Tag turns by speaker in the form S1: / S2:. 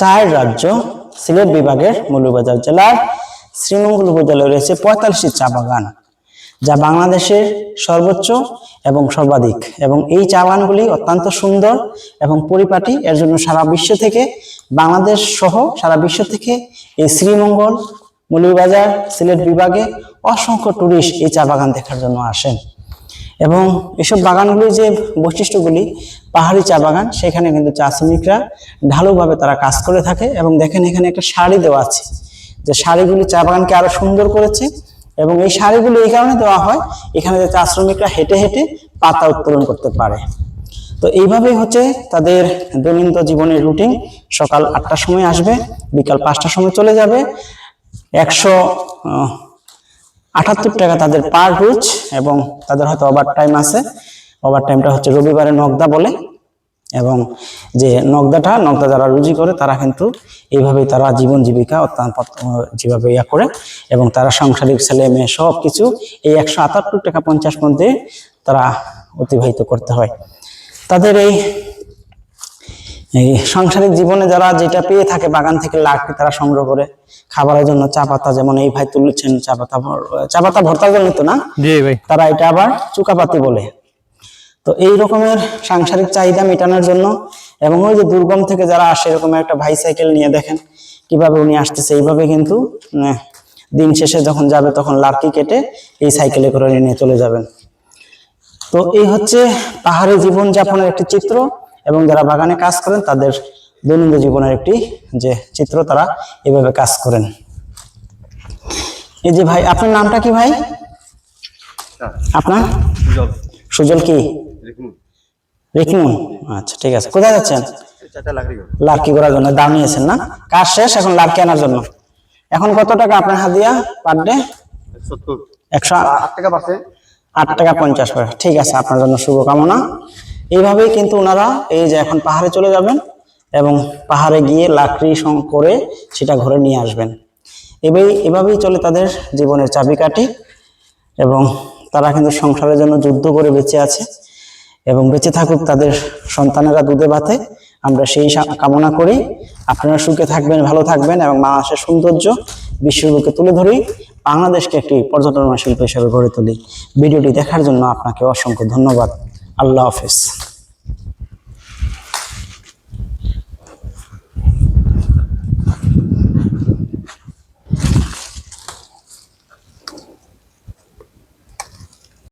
S1: চার রাজ্য সিলেট বিভাগের মৌলভীবাজার জেলার শ্রীমঙ্গল উপজেলায় রয়েছে পঁয়তাল্লিশটি চা বাগান, যা বাংলাদেশের সর্বোচ্চ এবং সর্বাধিক। এবং এই চা বাগানগুলি অত্যন্ত সুন্দর এবং পরিপাটি। এর জন্য সারা বিশ্ব থেকে, বাংলাদেশ সহ সারা বিশ্ব থেকে এই শ্রীমঙ্গল, মৌলভীবাজার, সিলেট বিভাগে অসংখ্য টুরিস্ট এই চা বাগান দেখার জন্য আসেন। এবং এসব বাগানগুলি যে বৈশিষ্ট্যগুলি, পাহাড়ি চা বাগান, সেখানে কিন্তু চা শ্রমিকরা ঢালুভাবে তারা কাজ করে থাকে এবং দেখেন এখানে একটা শাড়ি দেওয়া আছে। যে শাড়িগুলি চা বাগানকে আরও সুন্দর করেছে এবং এই শাড়িগুলো এই কারণে দেওয়া হয়, এখানে যে চা শ্রমিকরা হেঁটে হেঁটে পাতা উত্তোলন করতে পারে। তো এইভাবেই হচ্ছে তাদের দৈনন্দিন জীবনের রুটিন। সকাল আটটার সময় আসবে, বিকাল পাঁচটার সময় চলে যাবে। একশো আটাত্তর টাকা তাদের পার রুচ এবং তাদের হয়তো ওভার টাইম আছে। ওভার টাইমটা হচ্ছে রবিবারে নগদা বলে এবং যে নগদাটা, নগদা যারা রুজি করে তারা কিন্তু এইভাবেই তারা জীবন জীবিকা অত্যন্ত যেভাবে ইয়া করে এবং তারা সাংসারিক ছেলে মেয়ে সব কিছু এই একশো আটাত্তর টাকা পঞ্চাশ মধ্যে তারা অতিবাহিত করতে হয়। তাদের এই এই সাংসারিক জীবনে যারা যেটা পেয়ে থাকে বাগান থেকে লাকড়ি তারা সংগ্রহ করে খাবারের জন্য চা পাতা যেমন এই ভাই তুলেছেন চা পাতা চা পাতা ভর্তার জন্য তো না?
S2: জি ভাই।
S1: তারা এটা আবার চুকাপাতি বলে। তো এই রকমের সাংসারিক চাহিদা মেটানোর জন্য এবং ওই যে দুর্গম থেকে যারা আসে এরকম একটা বাইসাইকেল নিয়ে দেখেন কীভাবে উনি আসতেছে এইভাবে কিন্তু দিন শেষে যখন যাবে তখন লার্কি কেটে এই সাইকেলে করে নিয়ে চলে যাবেন। তো এই হচ্ছে পাহাড়ি জীবন যাপনের একটি চিত্র। এবং যারা বাগানে কাজ করেন তাদের দৈনন্দিন জীবনের একটি যে চিত্র তারা এভাবে কাজ করেন। এই যে ভাই আপনার নামটা কি ভাই? আপনার? সুজল। কি? রিকনু আচ্ছা ঠিক আছে। কোথায় যাচ্ছেন? লার্কি করার জন্য? দাম নিয়েছেন না? কাজ শেষ এখন লার্কি আনার জন্য? এখন কত টাকা আপনার হাদিয়া পার ডে? একশো
S3: আট। টাকা
S1: আট টাকা পঞ্চাশ পয়সা। ঠিক আছে আপনার জন্য শুভকামনা। এইভাবেই কিন্তু ওনারা এই যে এখন পাহাড়ে চলে যাবেন এবং পাহাড়ে গিয়ে লাকড়ি করে সেটা ঘরে নিয়ে আসবেন। এভাবেই এভাবেই চলে তাদের জীবনের চাবিকাঠি এবং তারা কিন্তু সংসারের জন্য যুদ্ধ করে বেঁচে আছে এবং বেঁচে থাকুক তাদের সন্তানেরা দুধে ভাতে। আমরা সেই কামনা করি। আপনারা সুখে থাকবেন, ভালো থাকবেন এবং বাংলাদেশের সৌন্দর্য বিশ্বের বুকে তুলে ধরি। বাংলাদেশকে একটি পর্যটন শিল্প হিসেবে গড়ে তুলি। ভিডিওটি দেখার জন্য আপনাকে অসংখ্য ধন্যবাদ। আল্লাহ হাফেজ।